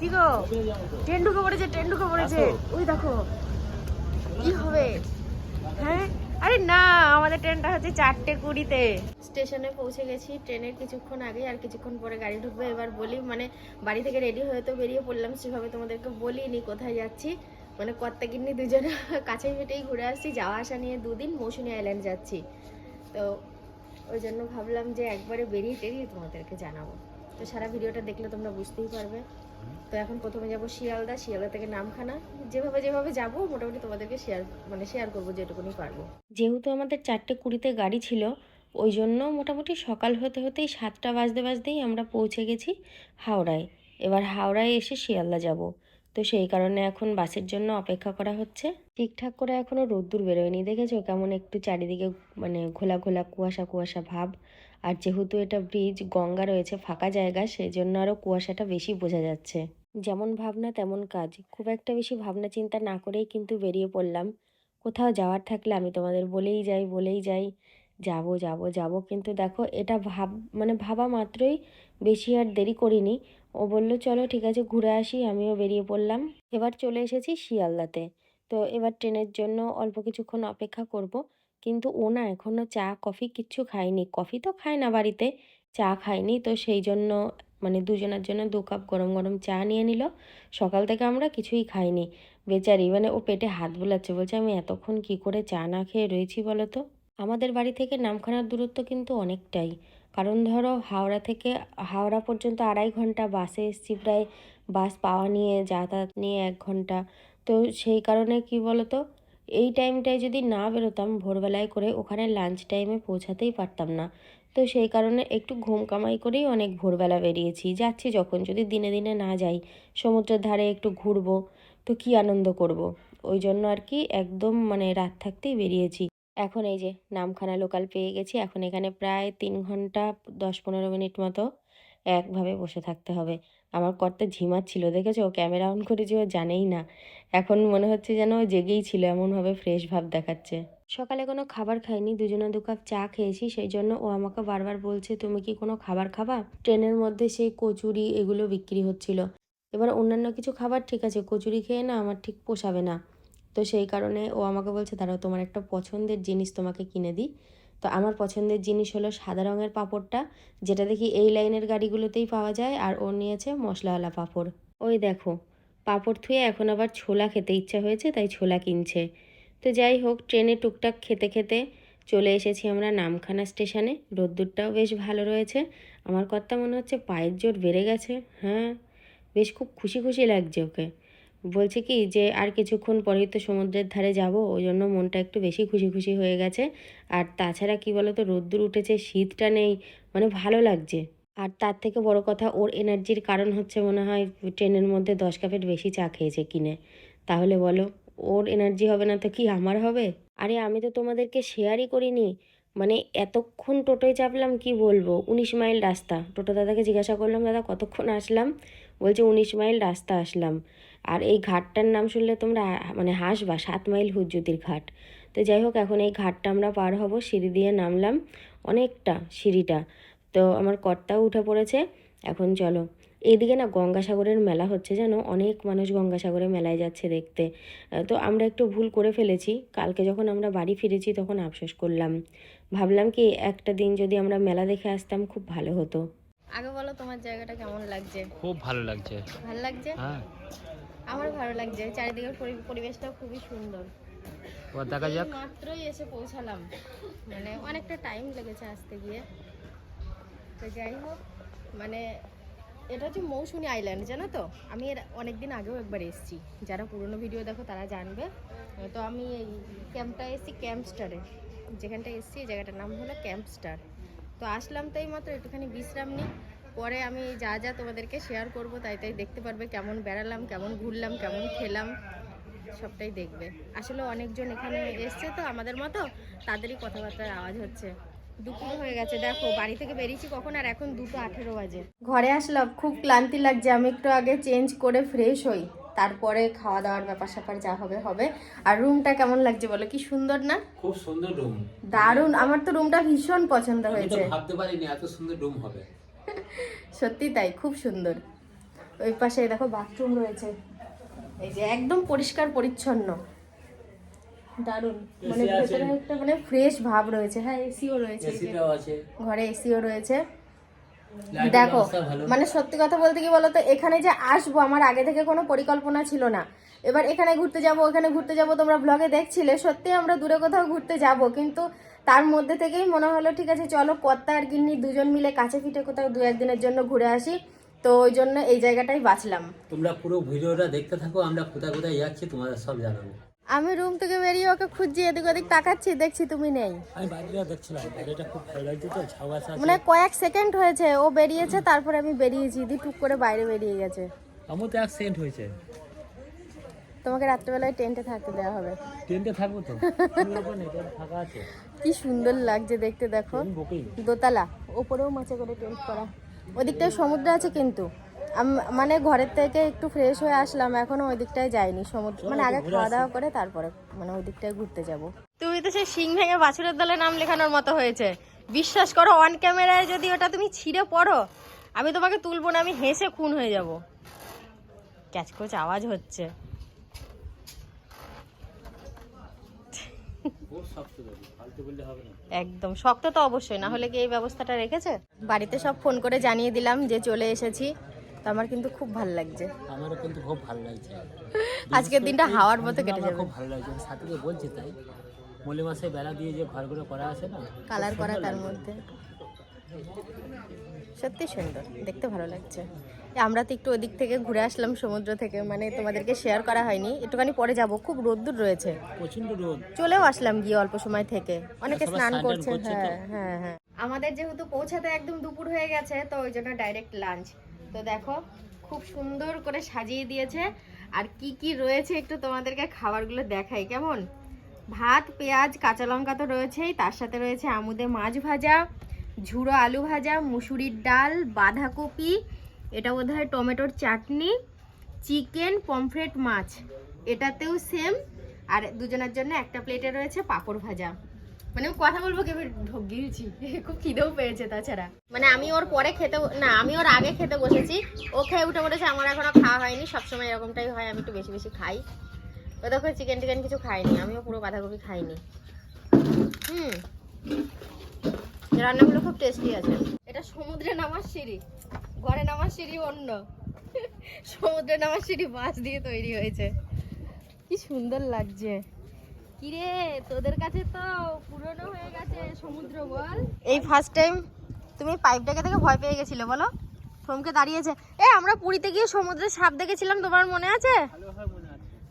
কি গো? ট্রেন ঢুকে পড়েছে ট্রেন ঢুকে পড়েছে। ওই দেখো কি হবে? হ্যাঁ? আরে না আমাদের ট্রেনটা হচ্ছে চারটে কুড়িতে। স্টেশনে পৌঁছে গেছি ট্রেনের কিছুক্ষণ আগে আর কিছুক্ষণ পরে গাড়ি ঢুকবে এবার বলি মানে বাড়ি থেকে রেডি হয়ে তো বেরিয়ে পড়লাম সেভাবে তোমাদেরকে বলিনি কোথায় যাচ্ছি। মানে কর্তা কিন্নি দুজনে কাছে হেঁটেই ঘুরে আসছি যাওয়া আসা নিয়ে দুদিন মৌসুমী আইল্যান্ড যাচ্ছি। তো ওই জন্য ভাবলাম যে একবারে বেরিয়ে টেরিয়ে তোমাদেরকে জানাব। তো সারা ভিডিওটা দেখলে তোমরা বুঝতেই পারবে। তো এখন প্রথমে যাব শিয়ালদা শিয়ালদা থেকে নামখানা। যেভাবে যেভাবে যাব, মোটামুটি তোমাদেরকে শেয়ার মানে শেয়ার করব যেটুকুনি পারব। যেহেতু আমাদের চারটে কুড়িতে গাড়ি ছিল, ওই জন্য মোটামুটি সকাল হতে হতেই সাতটা বাজতে বাজতেই আমরা পৌঁছে গেছি হাওড়ায়। এবার হাওড়ায় এসে শিয়ালদা যাব। তো সেই কারণে এখন বাসের জন্য অপেক্ষা করা হচ্ছে। ঠিকঠাক করে এখনও রোদ্দুর বেরোয়নি, দেখেছ? কেমন একটু চারিদিকে মানে ঘোলা ঘোলা কুয়াশা কুয়াশা ভাব। আর যেহেতু এটা ব্রিজ গঙ্গা রয়েছে ফাঁকা জায়গা সেই জন্য আরও কুয়াশাটা বেশি বোঝা যাচ্ছে। যেমন ভাবনা, তেমন কাজ। খুব একটা বেশি ভাবনা চিন্তা না করেই কিন্তু বেরিয়ে পড়লাম। কোথাও যাওয়ার থাকলে আমি তোমাদের বলেই যাই বলেই যাই। যাব যাব যাব। কিন্তু দেখো, এটা ভাব মানে ভাবা মাত্রই বেশি আর দেরি করিনি। ও বলল, চলো, ঠিক আছে, ঘুরে আসি। আমিও বেরিয়ে পড়লাম। এবার চলে এসেছি শিয়ালদাতে। তো এবার ট্রেনের জন্য অল্প কিছুক্ষণ অপেক্ষা করব। কিন্তু ও না এখনও চা, কফি কিচ্ছু খায়নি। কফি তো খায় না বাড়িতে, চা খায়নি। তো সেই জন্য মানে দুজনের জন্য দু কাপ গরম গরম চা নিয়ে নিল। সকাল থেকে আমরা কিছুই খাইনি। বেচারি মানে ও পেটে হাত বোলাচ্ছে। বলছে, আমি এতক্ষণ কি করে চা না খেয়ে রয়েছি বলো তো? আমাদের বাড়ি থেকে নামখানার দূরত্ব কিন্তু অনেকটাই। কারণ ধরো হাওড়া থেকে, হাওড়া পর্যন্ত আড়াই ঘণ্টা বাসে এসছি। প্রায় বাস পাওয়া নিয়ে, যাতায়াত নিয়ে এক ঘণ্টা। তো সেই কারণে কি বলতো এই টাইমটায় যদি না বেরোতাম, ভোরবেলায় করে ওখানে লাঞ্চ টাইমে পৌঁছাতেই পারতাম না। তো সেই কারণে একটু ঘুম কামাই করেই অনেক ভোরবেলা বেরিয়েছি। যাচ্ছি যখন, যদি দিনে দিনে না যাই, সমুদ্রের ধারে একটু ঘুরবো, তো কি আনন্দ করব। ওই জন্য আর কি একদম মানে রাত থাকতেই বেরিয়েছি। এখন এই যে নামখানা লোকাল পেয়ে গেছি, এখন এখানে প্রায় তিন ঘণ্টা দশ পনেরো মিনিট মতো একভাবে বসে থাকতে হবে। আমার কর্তা ঝিমাচ্ছিল, দেখেছ? ক্যামেরা অন করেছি, ও জানেই না। এখন মনে হচ্ছে যেন ও জেগেই ছিল, এমনভাবে ফ্রেশ ভাব দেখাচ্ছে। সকালে কোনো খাবার খাইনি, দুজনে দু কাপ চা খেয়েছি, সেই জন্য ও আমাকে বারবার বলছে, তুমি কি কোনো খাবার খাবা? ট্রেনের মধ্যে সেই কচুরি এগুলো বিক্রি হচ্ছিল। এবার অন্যান্য কিছু খাবার ঠিক আছে, কচুরি খেয়ে না আমার ঠিক পোষাবে না। তো সেই কারণে ও আমাকে বলছে, দাঁড়াও, তোমার একটা পছন্দের জিনিস তোমাকে কিনে দিই। তো আমার পছন্দের জিনিস হলো সাদা রঙের পাঁপড়টা, যেটা দেখি এই লাইনের গাড়িগুলোতেই পাওয়া যায়, আর ও নিয়েছে মশলাওয়ালা পাঁপড়। ওই দেখো, পাঁপড় থুয়ে এখন আবার ছোলা খেতে ইচ্ছা হয়েছে, তাই ছোলা কিনছে। তো যাই হোক, ট্রেনে টুকটাক খেতে খেতে চলে এসেছি আমরা নামখানা স্টেশনে। রোদ্দুরটাও বেশ ভালো রয়েছে। আমার কথা মনে হচ্ছে পায়ের জোর বেড়ে গেছে। হ্যাঁ বেশ খুব খুশি খুশি লাগছে ওকে। বলছে কি যে, আর কিছুক্ষণ পরেই তো সমুদ্রের ধারে যাব ওই জন্য মনটা একটু বেশি খুশি খুশি হয়ে গেছে। আর তাছাড়া কি বলো তো রোদ্দুর উঠেছে, শীতটা নেই মানে ভালো লাগছে। আর তার থেকে বড় কথা, ওর এনার্জির কারণ হচ্ছে মনে হয় ট্রেনের মধ্যে দশ কাপের বেশি চা খেয়েছে কিনে। তাহলে বলো, ওর এনার্জি হবে না তো কি আমার হবে? আরে আমি তো তোমাদেরকে শেয়ারই করিনি। মানে এতক্ষণ টোটোয় চাপলাম, কি বলব? উনিশ মাইল রাস্তা। টোটো দাদাকে জিজ্ঞাসা করলাম, দাদা কতক্ষণ আসলাম? বলছে, উনিশ মাইল রাস্তা আসলাম। আর এই ঘাটটার নাম শুনলে তোমরা মানে হাসবা সাত মাইল হুজ্জুতির ঘাট। তো যাই হোক এখন এই ঘাটটা আমরা পার হব সিঁড়ি দিয়ে নামলাম অনেকটা সিঁড়িটা। তো আমার কর্তাও উঠে পড়েছে এখন চলো। এইদিকে না গঙ্গাসাগরের মেলা হচ্ছে জানো? অনেক মানুষ গঙ্গাসাগরে মেলায় যাচ্ছে দেখতে। তো আমরা একটু ভুল করে ফেলেছি। কালকে যখন আমরা বাড়ি ফিরেছি তখন আফসোস করলাম। ভাবলাম কি একটা দিন যদি আমরা মেলা দেখে আসতাম খুব ভালো হতো। আগে বলো তোমার জায়গাটা কেমন লাগছে? খুব ভালো লাগছে। ভালো লাগছে? হ্যাঁ। আমার ভালো লাগছে। চারিদিকের পরি- পরিবেশটাও খুবই সুন্দর। দেখা যাক। মাত্রই এসে পৌঁছালাম। মানে অনেকটা টাইম লেগেছে আসতে গিয়ে। তো যাই হোক মানে এটা হচ্ছে মৌসুমী আইল্যান্ড জানো তো? আমি এর অনেকদিন আগেও একবার এসেছি। যারা পুরনো ভিডিও দেখো তারা জানবে। তো আমি এই ক্যাম্পটা এসেছি ক্যাম্প স্টারে যেখানটা এসেছি এই জায়গাটার নাম হলো ক্যাম্প স্টার তো আসলাম তাই মাত্র একটুখানি বিশ্রাম নিই। পরে আমি যা যা তোমাদেরকে শেয়ার করব তাই তাই দেখতে পারবে কেমন বেড়ালাম কেমন ঘুরলাম কেমন খেলাম সবটাই দেখবে। আসলে অনেকজন এখানে এসছে তো আমাদের মতো তাদেরই কথাবার্তার আওয়াজ হচ্ছে। দুপুর হয়ে গেছে দেখো বাড়ি থেকে বেরিয়েছি কখন আর এখন দুটো আঠেরো বাজে। ঘরে আসলাম খুব ক্লান্তি লাগছে আমি একটু আগে চেঞ্জ করে ফ্রেশ হই। তারপরে খাওয়া দাওয়ার ব্যাপার স্যাপার যা হবে হবে। আর রুমটা কেমন লাগছে বলো কি সুন্দর না? খুব সুন্দর রুম দারুণ আমার তো রুমটা ভীষণ পছন্দ হয়েছে। ভাবতে পারিনি এত সুন্দর রুম হবে। সত্যি তাই খুব সুন্দর। ওই পাশে দেখো বাথরুম রয়েছে। এই যে একদম পরিষ্কার পরিচ্ছন্ন। দারুণ। মানে ভেতরে একটা মানে ফ্রেশ ভাব রয়েছে। হ্যাঁ এসিও রয়েছে ঘরে এসিও রয়েছে। দেখো মানে সত্যি কথা বলতে কি বলতো এখানে যে আসব আমার আগে থেকে কোনো পরিকল্পনা ছিল না। এবার এখানে ঘুরতে যাব ওখানে ঘুরতে যাব তোমরা ব্লগে দেখছিলে সত্যি আমরা দূরে কোথাও ঘুরতে যাব। কিন্তু তার মধ্যে থেকেই মনে হলো ঠিক আছে চলো কর্তা আর গিন্নি দুজন মিলে কাছে পিঠে কোথাও দু একদিনের জন্য ঘুরে আসি। তো ওই জন্য এই জায়গাটাই বাঁচলাম। তোমরা পুরো ভিডিওটা দেখতে থাকো আমরা কোথায় কোথায় যাচ্ছি তোমাদের সব জানাব। আমি রুম থেকে বেরিয়ে ওকে খুঁজছি এদিক ওদিক তাকাচ্ছি দেখছি তুমি নেই। আমি বাইরেটা দেখছিলাম বাইরেটা খুব ভালো লাগছে তো ছাওয়াশ আছে মানে কয়েক সেকেন্ড হয়েছে ও বেরিয়েছে তারপরে আমি বেরিয়েছি দি টুক করে বাইরে বেরিয়ে গেছে। আমার তো অ্যাক্সিডেন্ট হয়েছে। তোমাকে রাত্রেবেলায় টেন্টে থাকতে দেওয়া হবে। ট্রেনটা থাকব তো? ফাঁকা আছে। কি সুন্দর লাগছে দেখতে দেখো। দোতলা ওপরেও মাছে করে টেন্ট করা। ওদিকটায় সমুদ্র আছে কিন্তু। মানে ঘরের থেকে একটু ফ্রেশ হয়ে আসলাম এখনও ওই দিকটায় যাইনি। সমুদ্র মানে আগে খাওয়া দাওয়া করে তারপরে মানে ওই দিকটায় ঘুরতে যাব। তুমি তো সেই সিং ভেঙে বাছুরের দলে নাম লেখানোর মতো হয়েছে। বিশ্বাস করো অন ক্যামেরায় যদি ওটা তুমি ছিঁড়ে পড়ো আমি তোমাকে তুলবো না আমি হেসে খুন হয়ে যাব। ক্যাচকোচ আওয়াজ হচ্ছে খুব শক্ত দেবে ফালতু বললে হবে না একদম শক্ত তো অবশ্যই না হলে কি এই ব্যবস্থাটা রেখেছে? বাড়িতে সব ফোন করে জানিয়ে দিলাম যে চলে এসেছি তো আমার কিন্তু খুব ভালো লাগছে। আমারও কিন্তু খুব ভালো লাগছে। আজকের দিনটা হাওয়ার মতো কেটে যাবে। খুব ভালো লাগছে সাথীকে বলছি তাই। মলি মাসে বেলা দিয়ে যে ঘরগুলো করা আছে না কালার করা তার মধ্যে। সত্যি সুন্দর দেখতে ভালো লাগছে। আমরা তো একটু ওদিক থেকে ঘুরে আসলাম সমুদ্র থেকে মানে তোমাদেরকে শেয়ার করা হয়নি। একটুখানি পরে যাব খুব রোদ্দুর রয়েছে। প্রচণ্ড রোদ। চলেও আসলাম গিয়ে অল্প সময় থেকে। অনেকে স্নান করছে হ্যাঁ হ্যাঁ হ্যাঁ। আমাদের যেহেতু পৌঁছাতে একদম দুপুর হয়ে গেছে তো ওই জন্য ডাইরেক্ট লাঞ্চ তো দেখো খুব সুন্দর করে সাজিয়ে দিয়েছে। আর কি কি রয়েছে একটু তোমাদেরকে খাবারগুলো দেখাই কেমন? ভাত পেঁয়াজ কাঁচা লঙ্কা তো রয়েছেই তার সাথে রয়েছে আমুদে মাছ ভাজা। ঝুড়ো আলু ভাজা, মুসুরির ডাল, বাঁধাকপি, এটা বোধ হয় টমেটোর চাটনি, চিকেন, পমফ্রেট মাছ। এটাতেও সেম আর দুজনের জন্য একটা প্লেটে রয়েছে পাঁপড় ভাজা। মানে কথা বলব কেবে ঢোক গিয়েছি খুব খিদেও পেয়েছে তাছাড়া। মানে আমি ওর পরে খেতে না, আমি ওর আগে খেতে বসেছি। ও খেয়ে উঠে পড়েছে আমার এখনও খাওয়া হয়নি। সবসময় এরকমটাই হয়, আমি একটু বেশি বেশি খাই। ও দেখো চিকেন টিকেন কিছু খাইনি আমিও পুরো বাঁধাকপি খাইনি। হুম। রান্নাগুলো খুব টেস্টি আছে। এটা সমুদ্রে নামার সিঁড়ি। ঘরে নামার সিঁড়ি অন্য। সমুদ্রে নামার সিঁড়ি বাঁশ দিয়ে তৈরি হয়েছে। কি সুন্দর লাগছে। কিরে তোদের কাছে তো পুরনো হয়ে গেছে সমুদ্র বল। এই ফার্স্ট টাইম তুমি পাইপটাকে থেকে ভয় পেয়ে গেছিলে বলো? থমকে দাঁড়িয়েছে। এ আমরা পুরীতে গিয়ে সমুদ্রে সাপ দেখেছিলাম তোমার মনে আছে?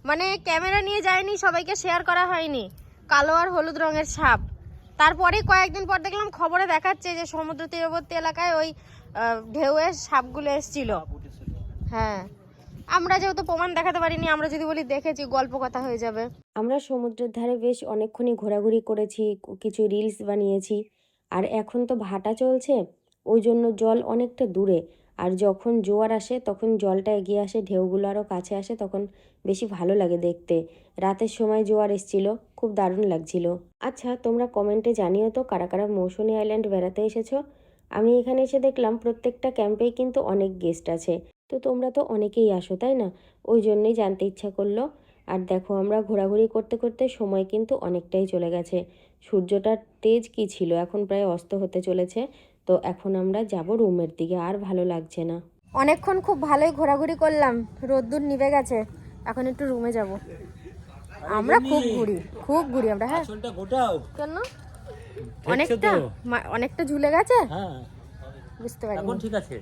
মানে ক্যামেরা নিয়ে যায়নি সবাইকে শেয়ার করা হয়নি। কালো আর হলুদ রঙের সাপ। তারপরে কয়েকদিন পর দেখলাম খবরে দেখাচ্ছে যে সমুদ্র তীরবর্তী এলাকায় ওই ঢেউয়ের সাপগুলো এসেছিল। হ্যাঁ। আমরা যেহেতু প্রমাণ দেখাতে পারিনি, আমরা যদি বলি দেখেছি, গল্প কথা হয়ে যাবে। আমরা সমুদ্রের ধারে বেশ অনেকক্ষণই ঘোরাঘুরি করেছি, কিছু রিলস বানিয়েছি। আর এখন তো ভাটা চলছে, ওই জন্য জল অনেকটা দূরে। আর যখন জোয়ার আসে, তখন জলটা এগিয়ে আসে, ঢেউগুলো আরও কাছে আসে, তখন বেশি ভালো লাগে দেখতে। রাতের সময় জোয়ার এসছিল, খুব দারুণ লাগছিল। আচ্ছা তোমরা কমেন্টে জানিও তো কারা কারা মৌসুনি আইল্যান্ড বেড়াতে এসেছ। আমি এখানে এসে দেখলাম, প্রত্যেকটা ক্যাম্পেই কিন্তু অনেক গেস্ট আছে। তো তোমরা তো অনেকেই আসো, তাই না? ওই জন্যই জানতে ইচ্ছা করল। আর দেখো, আমরা ঘোরাঘুরি করতে করতে সময় কিন্তু অনেকটাই চলে গেছে। সূর্যটার তেজ কি ছিল? এখন প্রায় অস্ত হতে চলেছে। তো এখন আমরা যাব রুমের দিকে আর ভালো লাগছে না। অনেকক্ষণ খুব ভালোই ঘোরাঘুরি করলাম রোদ্দুর নিভে গেছে এখন একটু রুমে যাব। আমরা খুব ঘুরি খুব ঘুরি আমরা হ্যাঁ। কেন? অনেকটা অনেকটা ঝুলে গেছে? হ্যাঁ। বুঝতে এখন পারিনি ঠিক আছে?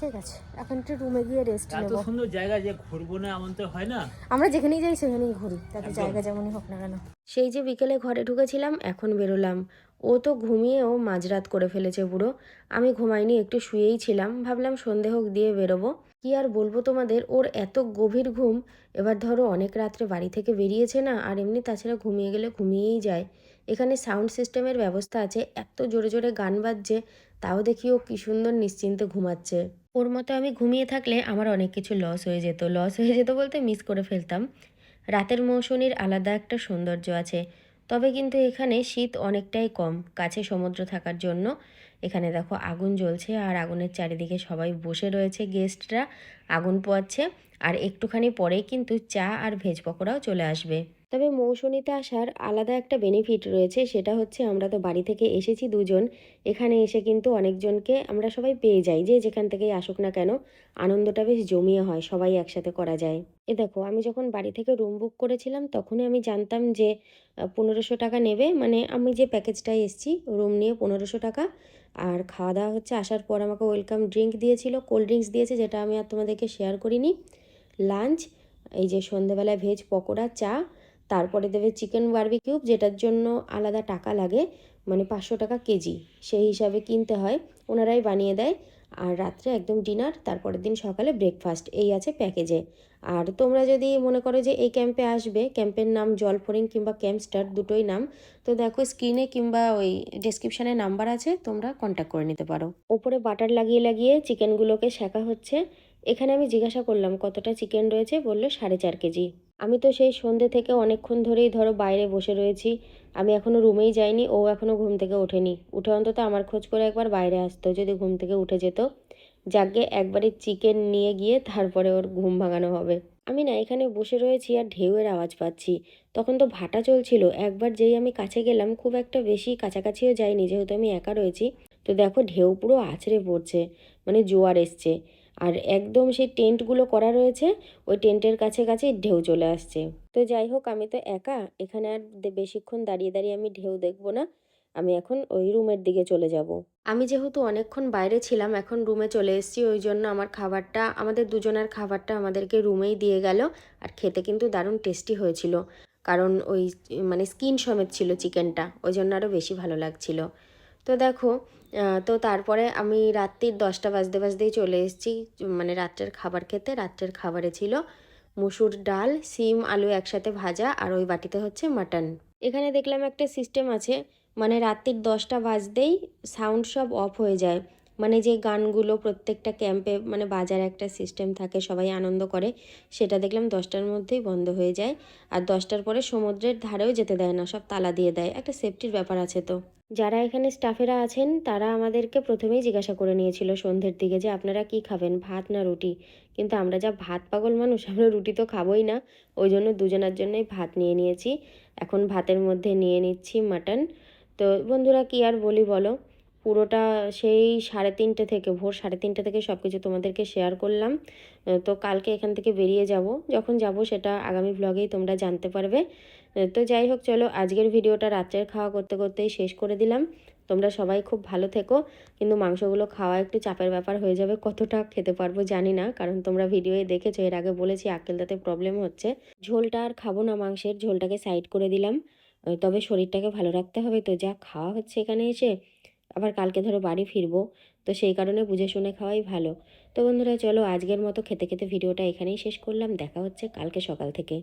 ঠিক আছে এখন একটু রুমে গিয়ে রেস্ট এত সুন্দর জায়গা যে ঘুরবো না এমন তো হয় না? আমরা যেখানেই যাই সেখানেই ঘুরি তাতে জায়গা যেমনই হোক না কেন। সেই যে বিকেলে ঘরে ঢুকেছিলাম এখন বেরোলাম। ও তো ঘুমিয়েও মাঝরাত করে ফেলেছে বুড়ো। আমি ঘুমাইনি, একটু শুয়েই ছিলাম। ভাবলাম সন্ধে হোক দিয়ে বেরোবো। কি আর বলব তোমাদের, ওর এত গভীর ঘুম, এবার ধরো অনেক রাত্রে বাড়ি থেকে বেরিয়েছে না, আর এমনি তাছাড়া ঘুমিয়ে গেলে ঘুমিয়েই যায়। এখানে সাউন্ড সিস্টেমের ব্যবস্থা আছে, এত জোরে জোরে গান বাজছে, তাও দেখি ও কি সুন্দর নিশ্চিন্তে ঘুমাচ্ছে। ওর মতো আমি ঘুমিয়ে থাকলে আমার অনেক কিছু লস হয়ে যেত। লস হয়ে যেত বলতে মিস করে ফেলতাম। রাতের মৌসুমীর আলাদা একটা সৌন্দর্য আছে। তবে কিন্তু এখানে শীত অনেকটাই কম। কাছে সমুদ্র থাকার জন্য এখানে দেখো আগুন জ্বলছে আর আগুনের চারিদিকে সবাই বসে রয়েছে গেস্টরা আগুন পোয়াচ্ছে আর একটুখানি পরেই কিন্তু চা আর ভেজ পকোড়াও চলে আসবে। তবে মৌসুমিতে আসার আলাদা একটা বেনিফিট রয়েছে, সেটা হচ্ছে আমরা তো বাড়ি থেকে এসেছি দুজন। এখানে এসে কিন্তু অনেকজনকে আমরা সবাই পেয়ে যাই, যে যেখান থেকেই আসুক না কেন, আনন্দটা বেশ জমিয়ে হয়, সবাই একসাথে করা যায়। এ দেখো, আমি যখন বাড়ি থেকে রুম বুক করেছিলাম, তখনই আমি জানতাম যে পনেরোশো টাকা নেবে। মানে আমি যে প্যাকেজটায় এসেছি রুম নিয়ে পনেরোশো টাকা। আর খাওয়া দাওয়া হচ্ছে, আসার পর আমাকে ওয়েলকাম ড্রিঙ্ক দিয়েছিল কোল্ড ড্রিঙ্কস দিয়েছে, যেটা আমি আর তোমাদেরকে শেয়ার করিনি। লাঞ্চ এই যে সন্ধেবেলায় ভেজ পকোড়া, চা, তারপরে দেবে চিকেন বারবিকিউব যেটার জন্য আলাদা টাকা লাগে মানে পাঁচশো টাকা কেজি। সেই হিসাবে কিনতে হয়, ওনারাই বানিয়ে দেয়। আর রাত্রে একদম ডিনার তারপরের দিন সকালে ব্রেকফাস্ট এই আছে প্যাকেজে আর তোমরা যদি মনে করো যে এই ক্যাম্পে আসবে ক্যাম্পের নাম জলফরিং কিংবা ক্যাম্পস্টার দুটোই নাম, তো দেখো স্ক্রিনে কিংবা ওই ডেসক্রিপশানে নাম্বার আছে, তোমরা কন্ট্যাক্ট করে নিতে পারো। ওপরে বাটার লাগিয়ে লাগিয়ে চিকেনগুলোকে শেখা হচ্ছে। এখানে আমি জিজ্ঞাসা করলাম কতটা চিকেন রয়েছে, বলল সাড়ে চার কেজি। আমি তো সেই সন্ধে থেকে অনেকক্ষণ ধরেই ধরো বাইরে বসে রয়েছি। আমি এখনও রুমেই যাইনি, ও এখনও ঘুম থেকে ওঠেনি। উঠে অন্তত আমার খোঁজ করে একবার বাইরে আসতো, যদি ঘুম থেকে উঠে যেত। যাকে একবারে চিকেন নিয়ে গিয়ে তারপরে ওর ঘুম ভাঙানো হবে। আমি না এখানে বসে রয়েছি আর ঢেউয়ের আওয়াজ পাচ্ছি। তখন তো ভাটা চলছিল, একবার যেই আমি কাছে গেলাম খুব একটা বেশি কাছাকাছিও যাইনি, যেহেতু আমি একা রয়েছি। তো দেখো ঢেউ পুরো আছড়ে পড়ছে মানে জোয়ার এসছে। আর একদম সেই টেন্টগুলো করা রয়েছে, ওই টেন্টের কাছে কাছে ঢেউ চলে আসছে। তো যাই হোক, আমি তো একা, এখানে আর বেশিক্ষণ দাঁড়িয়ে দাঁড়িয়ে আমি ঢেউ দেখব না, আমি এখন ওই রুমের দিকে চলে যাব। আমি যেহেতু অনেকক্ষণ বাইরে ছিলাম, এখন রুমে চলে এসেছি, ওই জন্য আমার খাবারটা, আমাদের দুজনের খাবারটা আমাদেরকে রুমেই দিয়ে গেল, আর খেতে কিন্তু দারুণ টেস্টি হয়েছিল। কারণ ওই মানে স্কিন সমেত ছিল চিকেনটা, ওই জন্য আরও বেশি ভালো লাগছিল। তো দেখো তো তারপরে আমি রাত্রির দশটা বাজতে বাজতেই চলে এসেছি। মানে রাত্রের খাবার খেতে। রাত্রের খাবারে ছিল মুসুর ডাল, সিম, আলু একসাথে ভাজা আর ওই বাটিতে হচ্ছে মাটন। এখানে দেখলাম একটা সিস্টেম আছে। মানে রাত্রির দশটা বাজতেই সাউন্ড সব অফ হয়ে যায়। মানে যে গানগুলো প্রত্যেকটা ক্যাম্পে মানে বাজার একটা সিস্টেম থাকে, সবাই আনন্দ করে, সেটা দেখলাম দশটার মধ্যেই বন্ধ হয়ে যায়। আর দশটার পরে সমুদ্রের ধারেও যেতে দেয় না, সব তালা দিয়ে দেয়। একটা সেফটির ব্যাপার আছে তো। যারা এখানে স্টাফেরা আছেন, তারা আমাদেরকে প্রথমেই জিজ্ঞাসা করে নিয়েছিল সন্ধ্যের দিকে যে, আপনারা কি খাবেন, ভাত না রুটি? কিন্তু আমরা যা ভাত পাগল মানুষ, আমরা রুটি তো খাবোই না। ওই জন্য দুজনের জন্যই ভাত নিয়ে নিয়েছি। এখন ভাতের মধ্যে নিয়ে নিচ্ছি মাটন। তো বন্ধুরা, কি আর বলি বলো? পুরোটা সেই সাড়ে তিনটে থেকে, ভোর সাড়ে তিনটে থেকে সব কিছু তোমাদেরকে শেয়ার করলাম। তো কালকে এখান থেকে বেরিয়ে যাব। যখন যাব সেটা আগামী ব্লগেই তোমরা জানতে পারবে। তো যাই হোক, চলো আজকের ভিডিওটা রাত্রের খাওয়া করতে করতেই শেষ করে দিলাম। তোমরা সবাই খুব ভালো থেকো। কিন্তু মাংসগুলো খাওয়া একটু চাপের ব্যাপার হয়ে যাবে। কতটা খেতে পারব জানি না। কারণ তোমরা ভিডিওয়ে দেখেছ, এর আগে বলেছি আক্কেলদাতে প্রবলেম হচ্ছে। ঝোলটা আর খাব না মাংসের, ঝোলটাকে সাইড করে দিলাম। তবে শরীরটাকে ভালো রাখতে হবে। তো যা খাওয়া হচ্ছে এখানে এসে আবার কালকে ধরো বাড়ি ফিরবো, তো সেই কারণে বুঝে শুনে খাওয়াই ভালো। তো বন্ধুরা, চলো আজকের মতো খেতে খেতে ভিডিওটা এখানেই শেষ করলাম। দেখা হচ্ছে কালকে সকাল থেকে।